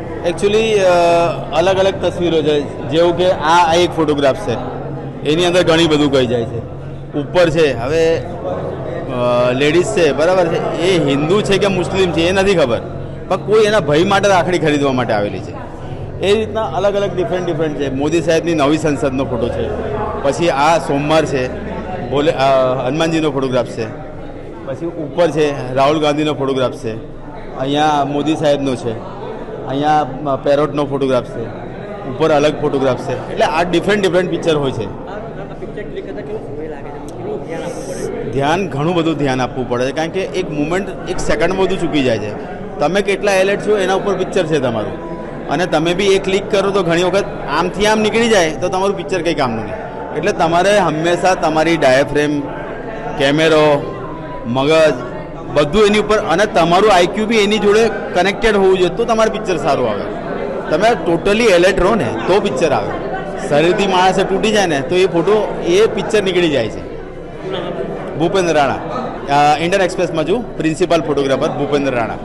Actually અલગ અલગ તસવીરો છે. જેવું કે આ એક ફોટોગ્રાફ છે. એની અંદર ઘણી બધું કહી જાય છે. ઉપર છે, હવે લેડીઝ છે, બરાબર છે. એ હિન્દુ છે કે મુસ્લિમ છે, એ નથી ખબર. પણ કોઈ એના ભય માટે રાખડી ખરીદવા માટે આવેલી છે. એ રીતના અલગ અલગ ડિફરન્ટ ડિફરન્ટ છે. મોદી સાહેબની નવી સંસદનો ફોટો છે. પછી આ સોમવાર છે. ભોલે હનુમાનજીનો ફોટોગ્રાફ છે. પછી ઉપર છે, રાહુલ ગાંધીનો ફોટોગ્રાફ છે. અહીંયા મોદી સાહેબનો છે. અહીંયા પેરોટનો ફોટોગ્રાફ છે. ઉપર અલગ ફોટોગ્રાફ છે. એટલે આ ડિફરન્ટ ડિફરન્ટ પિક્ચર હોય છે. ધ્યાન, ઘણું બધું ધ્યાન આપવું પડે છે. કારણ કે એક મુમેન્ટ એક સેકન્ડ બધું ચૂકી જાય છે. તમે કેટલા એલર્ટ છો એના ઉપર પિક્ચર છે તમારું. અને તમે બી એ ક્લિક કરો તો ઘણી વખત આમથી આમ નીકળી જાય તો તમારું પિક્ચર કંઈ કામનું નહીં. એટલે તમારે હંમેશા તમારી ડાયાફ્રેમ કેમેરો મગજ બધું એની ઉપર અને તમારું આઈક્યુ બી એની જોડે કનેક્ટેડ હોવું જોઈએ તો તમારું પિક્ચર સારું આવે. તમે ટોટલી એલર્ટ રહો ને તો પિક્ચર આવે. શરીરથી માણસે તૂટી જાય ને તો એ ફોટો એ પિક્ચર નીકળી જાય છે. ભૂપેન્દ્ર રાણા ઇન્ડિયન એક્સપ્રેસમાં છું પ્રિન્સિપાલ ફોટોગ્રાફર ભૂપેન્દ્ર રાણા.